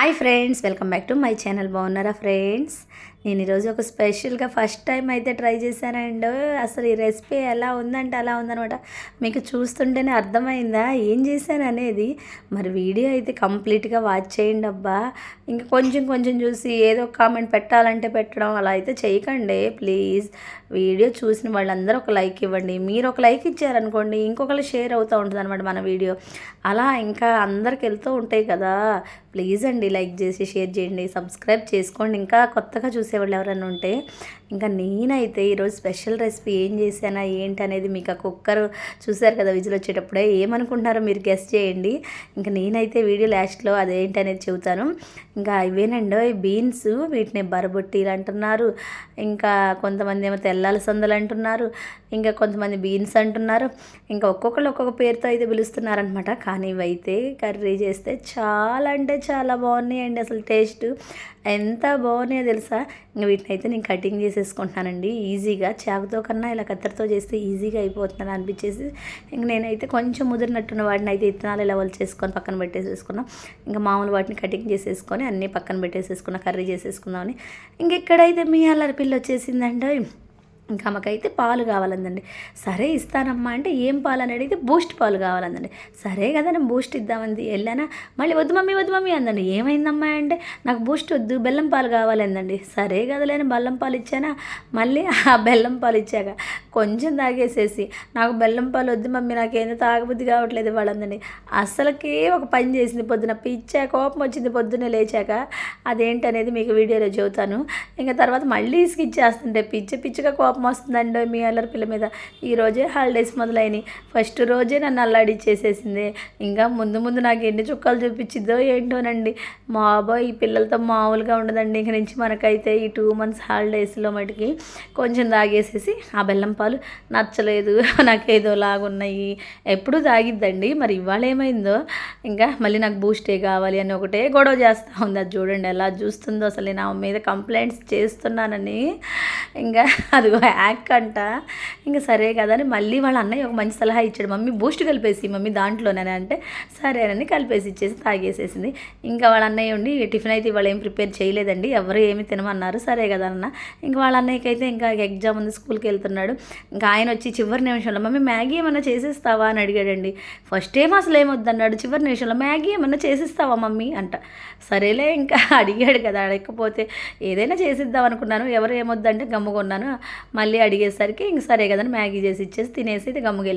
Hi friends welcome back to my channel. బాగున్నారా friends? నేను ఈరోజు ఒక స్పెషల్గా ఫస్ట్ టైం అయితే ట్రై చేశానండి అసలు ఈ రెసిపీ ఎలా ఉందంటే అలా ఉందనమాట మీకు చూస్తుంటేనే అర్థమైందా? ఏం చేశాను అనేది? మరి వీడియో అయితే కంప్లీట్గా వాచ్ చేయండి అబ్బా. ఇంకా కొంచెం కొంచెం చూసి ఏదో కామెంట్ పెట్టాలంటే పెట్టడం అలా అయితే చేయకండి. ప్లీజ్. వీడియో చూసిన వాళ్ళందరూ ఒక లైక్ ఇవ్వండి. మీరు ఒక లైక్ ఇచ్చారనుకోండి ఇంకొకరు షేర్ అవుతూ ఉంటుంది అనమాట మన వీడియో. అలా ఇంకా అందరికి వెళ్తూ ఉంటాయి కదా. ప్లీజ్ అండి లైక్ చేసి షేర్ చేయండి సబ్స్క్రైబ్ చేసుకోండి. ఇంకా కొత్తగా చేసేవాళ్ళు ఎవరైనా ఉంటే ఇంకా నేనైతే ఈరోజు స్పెషల్ రెసిపీ ఏం చేశానా ఏంటి అనేది మీకు ఆ కుక్కర్ చూసారు కదా విజిల్ వచ్చేటప్పుడే ఏమనుకుంటున్నారో మీరు గెస్ట్ చేయండి. ఇంకా నేనైతే వీడియో లాస్ట్లో అదేంటి అనేది చెబుతాను. ఇంకా ఇవేనండి బీన్స్ వీటిని బరబొట్టీలు అంటున్నారు. ఇంకా కొంతమంది ఏమో తెల్లాల సందులు అంటున్నారు. ఇంకా కొంతమంది బీన్స్ అంటున్నారు. ఇంకా ఒక్కొక్కరు ఒక్కొక్క పేరుతో అయితే పిలుస్తున్నారనమాట కానీ ఇవైతే కర్రీ చేస్తే చాలా అంటే చాలా బాగున్నాయండి అసలు టేస్ట్. ఎంత బాగున్నాయో తెలుసా? ఇంకా వీటిని అయితే నేను కటింగ్ చేసి చేసేసుకుంటున్నానండి ఈజీగా చాకుతో కన్నా ఇలా కత్తెరతో చేస్తే ఈజీగా అయిపోతుందని అనిపించేసి ఇంక నేనైతే కొంచెం ముదిరినట్టున్న వాటిని అయితే ఇత్తనాలు ఇలా వాళ్ళు చేసుకొని పక్కన పెట్టేసేసుకున్నాం. ఇంకా మామూలు వాటిని కటింగ్ చేసేసుకొని అన్నీ పక్కన పెట్టేసేసుకున్నా కర్రీ చేసేసుకుందామని. ఇంకెక్కడైతే మీ అల్లరి పిల్ల వచ్చేసిందంటే ఇంకా ఆమెకైతే పాలు కావాలందండి. సరే ఇస్తానమ్మా అంటే ఏం పాలు అని అడిగితే బూస్ట్ పాలు కావాలందండి. సరే కదా నేను బూస్ట్ ఇద్దామంది వెళ్ళానా మళ్ళీ వద్దు మమ్మీ వద్దు మమ్మీ అందండి. ఏమైందమ్మా అంటే నాకు బూస్ట్ వద్దు బెల్లం పాలు కావాలందండి. సరే కదా లేని బెల్లం పాలు ఇచ్చానా? మళ్ళీ ఆ బెల్లం పాలు ఇచ్చాక కొంచెం తాగేసేసి నాకు బెల్లం పాలు వద్దు మమ్మీ నాకేందో తాగబుద్ధి కావట్లేదు వాళ్ళందండి. అసలుకే ఒక పని చేసింది పొద్దున. పిచ్చా కోపం వచ్చింది పొద్దున్నే లేచాక అదేంటనేది మీకు వీడియోలో చెబుతాను. ఇంకా తర్వాత మళ్ళీ ఇసుకిచ్చేస్తుంటే పిచ్చి పిచ్చిగా కోపం వస్తుందండి మీ అల్లరి పిల్ల మీద. ఈరోజే హాలిడేస్ మొదలైనవి ఫస్ట్ రోజే నన్ను అల్లాడిచ్చేసేసింది ఇంకా ముందు ముందు నాకు ఎన్ని చుక్కలు చూపించిద్దో ఏంటోనండి. మా బాబోయ్ ఈ పిల్లలతో మామూలుగా ఉండదండి. ఇంక నుంచి మనకైతే ఈ టూ మంత్స్ హాలిడేస్లో మటుకి కొంచెం తాగేసేసి ఆ బెల్లం పాలు నచ్చలేదు. నాకేదో లాగున్నాయి. ఎప్పుడు తాగిద్దండి. మరి ఇవాళ ఏమైందో? ఇంకా మళ్ళీ నాకు బూస్టే కావాలి అని ఒకటే గొడవ చేస్తూ ఉంది. అది చూడండి ఎలా చూస్తుందో. అసలు నేను ఆమె మీద కంప్లైంట్స్ చేస్తున్నానని. ఇంకా అదిగో యాక్ అంట ఇంకా సరే కదా అని మళ్ళీ వాళ్ళ అన్నయ్య ఒక మంచి సలహా ఇచ్చాడు. మమ్మీ బూస్ట్ కలిపేసి మమ్మీ దాంట్లోనే అంటే సరేనని కలిపేసి ఇచ్చేసి తాగేసేసింది. ఇంకా వాళ్ళ అన్నయ్య ఉండి టిఫిన్ అయితే ఇవాళ ఏం ప్రిపేర్ చేయలేదండి ఎవరు ఏమి తినమన్నారు సరే కదా అన్న. ఇంకా వాళ్ళ అన్నయ్యకి అయితే ఇంకా ఎగ్జామ్ ఉంది స్కూల్కి వెళ్తున్నాడు. ఇంకా ఆయన వచ్చి చివరి నిమిషంలో మమ్మీ మ్యాగీ ఏమన్నా చేసేస్తావా అని అడిగాడండి. ఫస్ట్ ఏం అసలు ఏమొద్దన్నాడు చివరి నిమిషంలో మ్యాగీ ఏమన్నా చేసిస్తావా మమ్మీ అంట. సరేలే ఇంకా అడిగాడు కదా. అడగకపోతే ఏదైనా చేసిద్దాం అనుకున్నాను ఎవరు ఏమొద్దంటే గమ్ముకున్నాను మళ్ళీ అడిగేసరికి ఇంక సరే కదని మ్యాగీ చేసి ఇచ్చేసి తినేసి అయితే గమ్ముకు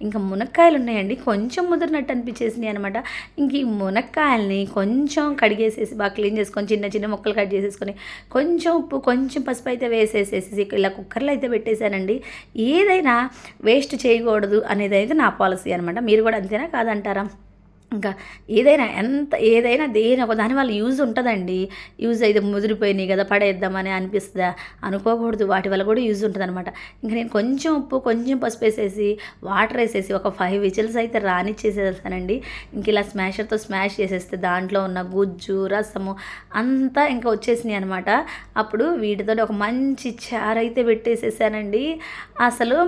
ఇంకా మునక్కాయలు ఉన్నాయండి కొంచెం ముదిరినట్టు అనిపించేసినాయి అనమాట ఇంక ఈ మునక్కాయల్ని కొంచెం కడిగేసేసి బాగా క్లీన్ చేసుకొని చిన్న చిన్న ముక్కలు కట్ చేసేసుకొని కొంచెం ఉప్పు కొంచెం పసుపు అయితే వేసేసేసి ఇలా కుక్కర్లో అయితే పెట్టేశానండి. ఏదైనా వేస్ట్ చేయకూడదు అనేది అయితే నా పాలసీ అనమాట మీరు కూడా అంతేనా కాదంటారా? ఇంకా ఏదైనా ఎంత ఏదైనా దేని ఒక దాని వల్ల యూజ్ ఉంటుందండి. యూజ్ అయితే ముదిరిపోయినాయి కదా పడేద్దామని అనిపిస్తుందా? అనుకోకూడదు. వాటి వల్ల కూడా యూజ్ ఉంటుంది అనమాట ఇంకా నేను కొంచెం ఉప్పు కొంచెం పసుపు వేసేసి వాటర్ వేసేసి ఒక ఫైవ్ విజిల్స్ అయితే రానిచ్చేసేసానండి ఇంక ఇలా స్మాషర్తో స్మాష్ చేసేస్తే దాంట్లో ఉన్న గుజ్జు రసము అంతా ఇంకా వచ్చేసినాయి అనమాట అప్పుడు వీటితో ఒక మంచి చారు అయితే పెట్టేసేసానండి. అసలు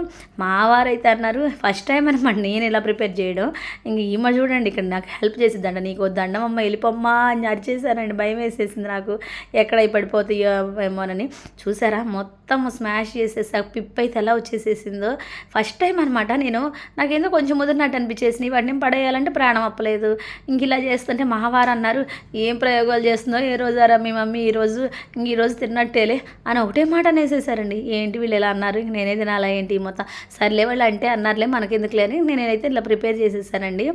మా వారైతే అన్నారు ఫస్ట్ టైం అనమాట నేను ఇలా ప్రిపేర్ చేయడం. ఇంక ఈమె చూడండి ఇక్కడ నాకు హెల్ప్ చేసిద్దంట. నీకు దండం అమ్మ వెళ్ళిపోమ్మా అని అరిచేసానండి భయం వేసేసింది నాకు. ఎక్కడ అయి పడిపోతాయో ఏమోనని చూసారా? మొత్తం స్మాష్ చేసేసా. పిప్ అయితే ఎలా వచ్చేసేసిందో. ఫస్ట్ టైం అనమాట నేను. నాకేందో కొంచెం ముదిరినట్టు అనిపించేసింది. వాటిని పడేయాలంటే ప్రాణం అప్పలేదు. ఇంక ఇలా చేస్తుంటే మహావారు అన్నారు ఏం ప్రయోగాలు చేస్తుందో ఏ రోజారా మీ మమ్మీ ఈరోజు ఇంక ఈరోజు తిన్నట్టేలే అని ఒకటే మాట అనేసేసారండి ఏంటి వీళ్ళు ఎలా అన్నారు? ఇంక నేనే తినాలా ఏంటి మొత్తం? సర్లే వాళ్ళు అంటే అన్నారులే మనకెందుకులే అని నేనైతే ఇలా ప్రిపేర్ చేసేసానండి.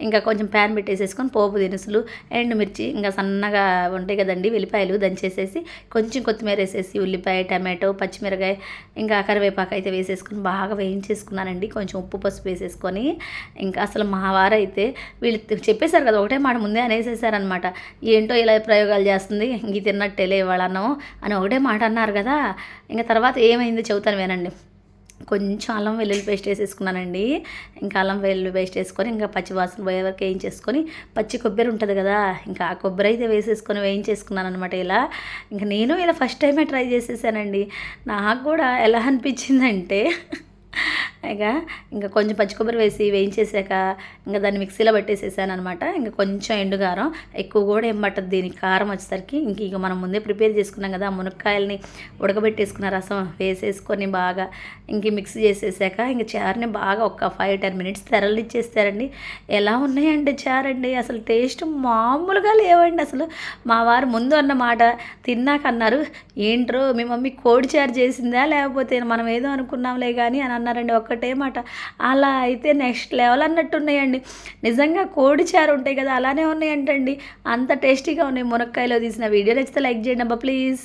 ఇంకా కొంచెం ప్యాన్ పెట్టేసేసుకొని పోపు దినుసులు ఎండుమిర్చి ఇంకా సన్నగా ఉంటాయి కదండి వెల్లిపాయలు దంచేసేసి కొంచెం కొత్తిమీర వేసేసి ఉల్లిపాయ టమాటో పచ్చిమిరకాయ ఇంకా కరివేపాకు అయితే వేసేసుకొని బాగా వేయించేసుకున్నానండి. కొంచెం ఉప్పు పసుపు వేసేసుకొని ఇంకా అసలు మా వారైతే వీళ్ళు చెప్పేశారు కదా ఒకటే మాట ముందే అనేసేసారనమాట ఏంటో ఇలా ప్రయోగాలు చేస్తుంది ఇంక తిన్నట్టేలే ఇవాళ అని ఒకటే మాట అన్నారు కదా. ఇంకా తర్వాత ఏమైంది చెబుతాను వినండి. కొంచెం అల్లం వెల్లుల్లి పేస్ట్ వేసేసుకున్నానండి. ఇంకా అల్లం వెల్లుల్లి పేస్ట్ వేసుకొని ఇంకా పచ్చి వాసన పోయే వరకు వేయించేసుకొని పచ్చి కొబ్బరి ఉంటుంది కదా ఇంకా ఆ కొబ్బరి అయితే వేసేసుకొని వేయించేసుకున్నాను అనమాట ఇలా. ఇంకా నేను ఇలా ఫస్ట్ టైమే ట్రై చేసేసానండి. నాకు కూడా ఎలా అనిపించిందంటే ఇక ఇంకా కొంచెం పచ్చి కొబ్బరి వేసి వేయించేసాక ఇంకా దాన్ని మిక్సీలో పట్టేసేసాను అనమాట ఇంకా కొంచెం ఎండుగారం ఎక్కువ కూడా ఏం పట్టదు దీనికి. కారం వచ్చేసరికి ఇంక ఇక మనం ముందే ప్రిపేర్ చేసుకున్నాం కదా మునక్కాయలని ఉడకబెట్టేసుకున్న రసం వేసేసుకొని బాగా ఇంక మిక్స్ చేసేసాక ఇంక చారుని బాగా ఒక ఫైవ్ టెన్ మినిట్స్ తెరలు ఇచ్చేస్తారండి. ఎలా ఉన్నాయండి చారండి? అసలు టేస్ట్ మామూలుగా లేవండి అసలు. మా వారు ముందు అన్న మాట తిన్నాక అన్నారు ఏంట్రో మీ మమ్మీ కోడి చారు చేసిందా? లేకపోతే మనం ఏదో అనుకున్నాంలే కానీ అని అన్నారండి ఒక్క ఒకటే మాట అలా అయితే నెక్స్ట్ లెవెల్ అన్నట్టు ఉన్నాయండి. నిజంగా కోడి చారు ఉంటాయి కదా అలానే ఉన్నాయంటండి. అంత టేస్టీగా ఉన్నాయి మునక్కాయలో తీసిన వీడియో. నచ్చితే లైక్ చేయండి అబ్బా ప్లీజ్.